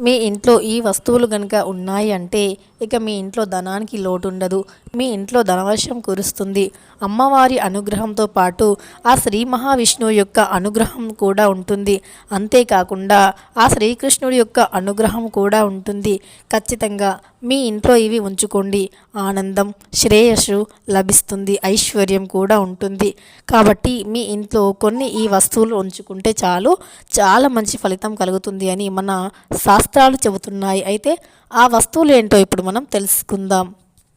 మీ ఇంట్లో ఈ వస్తువులు కనుక ఉన్నాయి అంటే ఇక మీ ఇంట్లో ధనానికి లోటు ఉండదు మీ ఇంట్లో ధనవర్షం కురుస్తుంది. అమ్మవారి అనుగ్రహంతో పాటు ఆ శ్రీ మహావిష్ణువు యొక్క అనుగ్రహం కూడా ఉంటుంది. అంతేకాకుండా ఆ శ్రీకృష్ణుడి యొక్క అనుగ్రహం కూడా ఉంటుంది. ఖచ్చితంగా మీ ఇంట్లో ఇవి ఉంచుకోండి. ఆనందం శ్రేయస్సు లభిస్తుంది. ఐశ్వర్యం కూడా ఉంటుంది. కాబట్టి మీ ఇంట్లో కొన్ని ఈ వస్తువులు ఉంచుకుంటే చాలు చాలా మంచి ఫలితం కలుగుతుంది అని మన శాస్త్రాలు చెబుతున్నాయి. అయితే ఆ వస్తువులు ఏంటో ఇప్పుడు మనం తెలుసుకుందాం.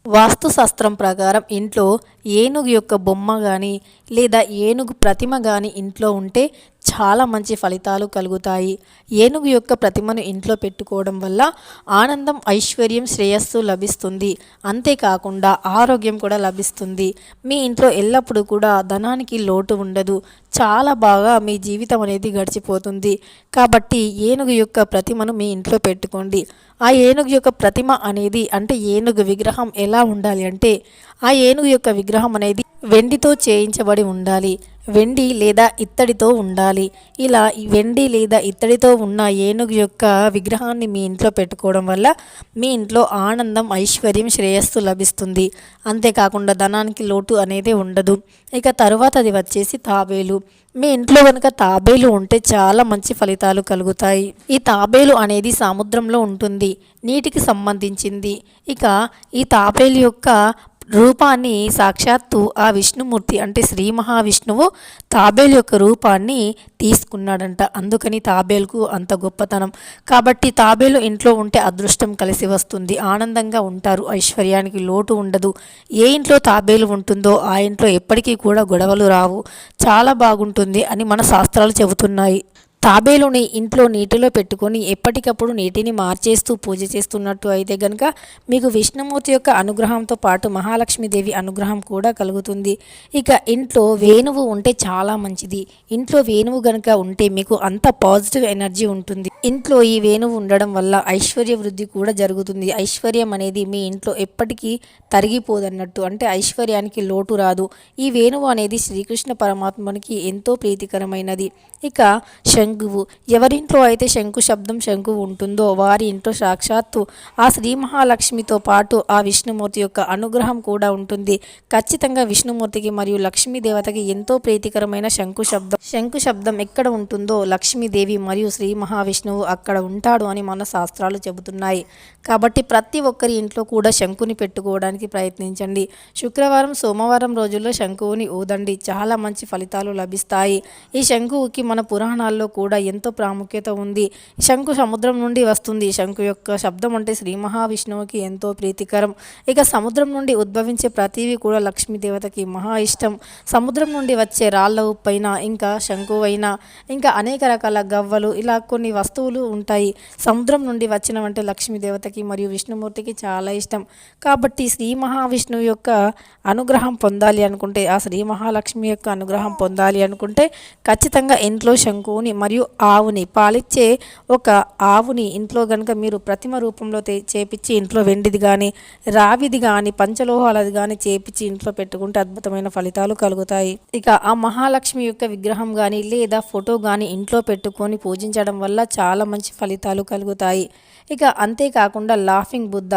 వాస్తుశాస్త్రం ప్రకారం ఇంట్లో ఏనుగు యొక్క బొమ్మ కానీ లేదా ఏనుగు ప్రతిమ కానీ ఇంట్లో ఉంటే చాలా మంచి ఫలితాలు కలుగుతాయి. ఏనుగు యొక్క ప్రతిమను ఇంట్లో పెట్టుకోవడం వల్ల ఆనందం ఐశ్వర్యం శ్రేయస్సు లభిస్తుంది. అంతేకాకుండా ఆరోగ్యం కూడా లభిస్తుంది. మీ ఇంట్లో ఎల్లప్పుడూ కూడా ధనానికి లోటు ఉండదు. చాలా బాగా మీ జీవితం అనేది గడిచిపోతుంది. కాబట్టి ఏనుగు యొక్క ప్రతిమను మీ ఇంట్లో పెట్టుకోండి. ఆ ఏనుగు యొక్క ప్రతిమ అనేది అంటే ఏనుగు విగ్రహం ఎలా ఉండాలి అంటే ఆ ఏనుగు యొక్క విగ్రహం అనేది వెండితో చేయించబడి ఉండాలి. వెండి లేదా ఇత్తడితో ఉండాలి. ఇలా వెండి లేదా ఇత్తడితో ఉన్న ఏనుగు యొక్క విగ్రహాన్ని మీ ఇంట్లో పెట్టుకోవడం వల్ల మీ ఇంట్లో ఆనందం ఐశ్వర్యం శ్రేయస్సు లభిస్తుంది. అంతేకాకుండా ధనానికి లోటు అనేది ఉండదు. ఇక తరువాత అది వచ్చేసి తాబేలు. మీ ఇంట్లో కనుక తాబేలు ఉంటే చాలా మంచి ఫలితాలు కలుగుతాయి. ఈ తాబేలు అనేది సముద్రంలో ఉంటుంది. నీటికి సంబంధించింది. ఇక ఈ తాబేలు యొక్క రూపాన్ని సాక్షాత్తు ఆ విష్ణుమూర్తి అంటే శ్రీ మహావిష్ణువు తాబేలు యొక్క రూపాన్ని తీసుకున్నాడంట. అందుకని తాబేలుకు అంత గొప్పతనం. కాబట్టి తాబేలు ఇంట్లో ఉంటే అదృష్టం కలిసి వస్తుంది. ఆనందంగా ఉంటారు. ఐశ్వర్యానికి లోటు ఉండదు. ఏ ఇంట్లో తాబేలు ఉంటుందో ఆ ఇంట్లో ఎప్పటికీ కూడా గొడవలు రావు. చాలా బాగుంటుంది అని మన శాస్త్రాలు చెబుతున్నాయి. తాబేలుని ఇంట్లో నీటిలో పెట్టుకొని ఎప్పటికప్పుడు నీటిని మార్చేస్తూ పూజ చేస్తున్నట్టు అయితే గనుక మీకు విష్ణుమూర్తి యొక్క అనుగ్రహంతో పాటు మహాలక్ష్మీదేవి అనుగ్రహం కూడా కలుగుతుంది. ఇక ఇంట్లో వేణువు ఉంటే చాలా మంచిది. ఇంట్లో వేణువు గనుక ఉంటే మీకు అంత పాజిటివ్ ఎనర్జీ ఉంటుంది. ఇంట్లో ఈ వేణువు ఉండడం వల్ల ఐశ్వర్య వృద్ధి కూడా జరుగుతుంది. ఐశ్వర్యం అనేది మీ ఇంట్లో ఎప్పటికీ తరిగిపోదన్నట్టు అంటే ఐశ్వర్యానికి లోటు రాదు. ఈ వేణువు అనేది శ్రీకృష్ణ పరమాత్మనికి ఎంతో ప్రీతికరమైనది. ఇక శంకువు. ఎవరింట్లో అయితే శంకు శబ్దం శంకు ఉంటుందో వారి ఇంట్లో సాక్షాత్తు ఆ శ్రీ మహాలక్ష్మితో పాటు ఆ విష్ణుమూర్తి యొక్క అనుగ్రహం కూడా ఉంటుంది. ఖచ్చితంగా విష్ణుమూర్తికి మరియు లక్ష్మీదేవతకి ఎంతో ప్రీతికరమైన శంకు శబ్దం. శంకు శబ్దం ఎక్కడ ఉంటుందో లక్ష్మీదేవి మరియు శ్రీ మహావిష్ణువు అక్కడ ఉంటాడు అని మన శాస్త్రాలు చెబుతున్నాయి. కాబట్టి ప్రతి ఒక్కరి ఇంట్లో కూడా శంకుని పెట్టుకోవడానికి ప్రయత్నించండి. శుక్రవారం సోమవారం రోజుల్లో శంకువుని ఊదండి. చాలా మంచి ఫలితాలు లభిస్తాయి. ఈ శంకువుకి మన పురాణాల్లో కూడా కూడా ఎంతో ప్రాముఖ్యత ఉంది. శంకు సముద్రం నుండి వస్తుంది. శంకు యొక్క శబ్దం అంటే శ్రీ మహావిష్ణువుకి ఎంతో ప్రీతికరం. ఇక సముద్రం నుండి ఉద్భవించే ప్రతివి కూడా లక్ష్మీదేవతకి మహా ఇష్టం. సముద్రం నుండి వచ్చే రాళ్ళ ఉప్పైన ఇంకా శంకు అయినా ఇంకా అనేక రకాల గవ్వలు ఇలా కొన్ని వస్తువులు ఉంటాయి. సముద్రం నుండి వచ్చినవంటే లక్ష్మీదేవతకి మరియు విష్ణుమూర్తికి చాలా ఇష్టం. కాబట్టి శ్రీ మహావిష్ణువు యొక్క అనుగ్రహం పొందాలి అనుకుంటే ఆ శ్రీ మహాలక్ష్మి యొక్క అనుగ్రహం పొందాలి అనుకుంటే ఖచ్చితంగా ఇంట్లో శంకువుని మరియు ఆవుని పాలిచ్చే ఒక ఆవుని ఇంట్లో కనుక మీరు ప్రతిమ రూపంలో చేపించి ఇంట్లో వెండిది కానీ రావిది కానీ పంచలోహాలది కానీ చేపించి ఇంట్లో పెట్టుకుంటే అద్భుతమైన ఫలితాలు కలుగుతాయి. ఇక ఆ మహాలక్ష్మి యొక్క విగ్రహం కానీ లేదా ఫోటో కానీ ఇంట్లో పెట్టుకొని పూజించడం వల్ల చాలా మంచి ఫలితాలు కలుగుతాయి. ఇక అంతేకాకుండా లాఫింగ్ బుద్ధ.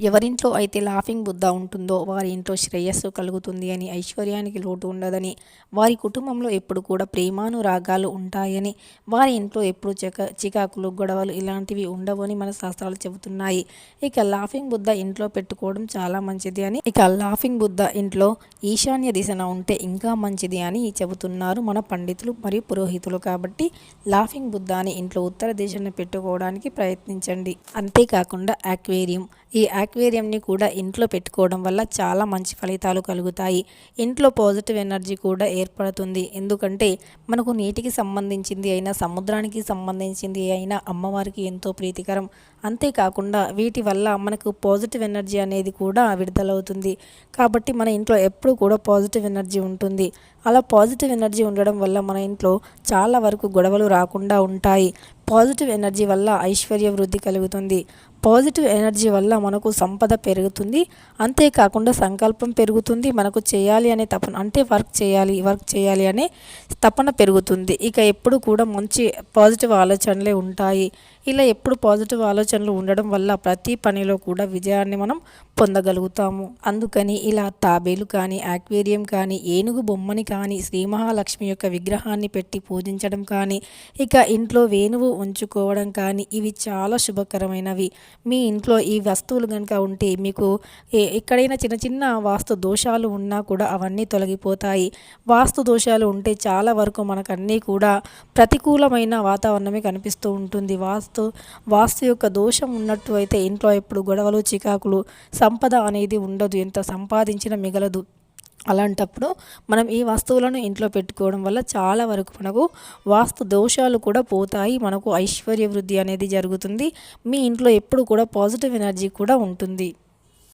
ఎవరింట్లో అయితే లాఫింగ్ బుద్ధ ఉంటుందో వారి ఇంట్లో శ్రేయస్సు కలుగుతుంది అని ఐశ్వర్యానికి లోటు ఉండదని వారి కుటుంబంలో ఎప్పుడు కూడా ప్రేమానురాగాలు ఉంటాయని వారి ఇంట్లో ఎప్పుడు చిక చికాకులు గొడవలు ఇలాంటివి ఉండవని మన శాస్త్రాలు చెబుతున్నాయి. ఇక లాఫింగ్ బుద్ధ ఇంట్లో పెట్టుకోవడం చాలా మంచిది అని ఇక లాఫింగ్ బుద్ధ ఇంట్లో ఈశాన్య దిశన ఉంటే ఇంకా మంచిది అని చెబుతున్నారు మన పండితులు మరియు పురోహితులు కాబట్టి లాఫింగ్ బుద్ధాని ఇంట్లో ఉత్తర దిశను పెట్టుకోవడానికి ప్రయత్నించండి. అంతేకాకుండా అక్వేరియం ఈ యాక్వేరియంని కూడా ఇంట్లో పెట్టుకోవడం వల్ల చాలా మంచి ఫలితాలు కలుగుతాయి. ఇంట్లో పాజిటివ్ ఎనర్జీ కూడా ఏర్పడుతుంది. ఎందుకంటే మనకు నీటికి సంబంధించింది అయినా సముద్రానికి సంబంధించింది అయినా అమ్మవారికి ఎంతో ప్రీతికరం. అంతేకాకుండా వీటి వల్ల మనకు పాజిటివ్ ఎనర్జీ అనేది కూడా విడుదలవుతుంది. కాబట్టి మన ఇంట్లో ఎప్పుడూ కూడా పాజిటివ్ ఎనర్జీ ఉంటుంది. అలా పాజిటివ్ ఎనర్జీ ఉండడం వల్ల మన ఇంట్లో చాలా వరకు గొడవలు రాకుండా ఉంటాయి. పాజిటివ్ ఎనర్జీ వల్ల ఐశ్వర్య వృద్ధి కలుగుతుంది. పాజిటివ్ ఎనర్జీ వల్ల మనకు సంపద పెరుగుతుంది. అంతేకాకుండా సంకల్పం పెరుగుతుంది. మనకు చేయాలి అనే తపన అంటే వర్క్ చేయాలి వర్క్ చేయాలి అనే తపన పెరుగుతుంది. ఇక ఎప్పుడు కూడా మంచి పాజిటివ్ ఆలోచనలే ఉంటాయి. ఇలా ఎప్పుడు పాజిటివ్ ఆలోచనలు ఉండడం వల్ల ప్రతి పనిలో కూడా విజయాన్ని మనం పొందగలుగుతాము. అందుకని ఇలా తాబేలు కానీ ఆక్వేరియం కానీ ఏనుగు బొమ్మని కానీ శ్రీ మహాలక్ష్మి యొక్క విగ్రహాన్ని పెట్టి పూజించడం కానీ ఇక ఇంట్లో వేణువు ఉంచుకోవడం కానీ ఇవి చాలా శుభకరమైనవి. మీ ఇంట్లో ఈ వస్తువులు కనుక ఉంటే మీకు ఏ- ఎక్కడైనా చిన్న చిన్న వాస్తు దోషాలు ఉన్నా కూడా అవన్నీ తొలగిపోతాయి. వాస్తు దోషాలు ఉంటే చాలా వరకు మనకు అన్నీ కూడా ప్రతికూలమైన వాతావరణమే కనిపిస్తూ ఉంటుంది. వాస్తు వాస్తు వాస్తు యొక్క దోషం ఉన్నట్టు అయితే ఇంట్లో ఎప్పుడు గొడవలు చికాకులు సంపద అనేది ఉండదు. ఎంత సంపాదించినా మిగలదు. అలాంటప్పుడు మనం ఈ వస్తువులను ఇంట్లో పెట్టుకోవడం వల్ల చాలా వరకు మనకు వాస్తు దోషాలు కూడా పోతాయి. మనకు ఐశ్వర్య వృద్ధి అనేది జరుగుతుంది. మీ ఇంట్లో ఎప్పుడు కూడా పాజిటివ్ ఎనర్జీ కూడా ఉంటుంది.